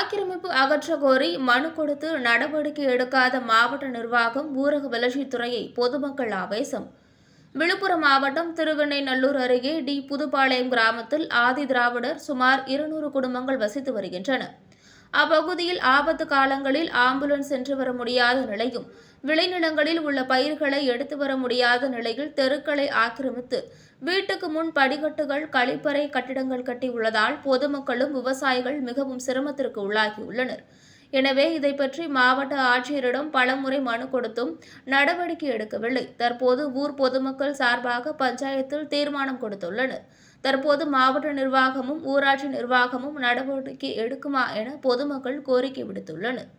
அகற்ற கோரி மனு கொடுத்து நடவடிக்கை எடுக்காத மாவட்ட நிர்வாகம் ஊரக வளர்ச்சித்துறையை பொதுமக்கள் ஆவேசம். விழுப்புரம் மாவட்டம் திருவெண்ணைநல்லூர் அருகே டி. புதுப்பாளையம் கிராமத்தில் ஆதி திராவிடர் சுமார் இருநூறு குடும்பங்கள் வசித்து வருகின்றன. அப்பகுதியில் ஆபத்து காலங்களில் ஆம்புலன்ஸ் சென்று வர முடியாத நிலையும் விளைநிலங்களில் உள்ள பயிர்களை எடுத்து வர முடியாத நிலையில் தெருக்களை ஆக்கிரமித்து வீட்டுக்கு முன் படிக்கட்டுகள் கழிப்பறை கட்டிடங்கள் கட்டி உள்ளதால் பொதுமக்களும் விவசாயிகள் மிகவும் சிரமத்திற்கு உள்ளாகியுள்ளனர் எனவே இதை பற்றி மாவட்ட ஆட்சியரிடம் பலமுறை மனு கொடுத்தும் நடவடிக்கை எடுக்கவில்லை. தற்போது ஊர் பொதுமக்கள் சார்பாக பஞ்சாயத்தில் தீர்மானம் கொடுத்துள்ளனர். தற்போது மாவட்ட நிர்வாகமும் ஊராட்சி நிர்வாகமும் நடவடிக்கை எடுக்குமா என பொதுமக்கள் கோரிக்கை விடுத்துள்ளனர்.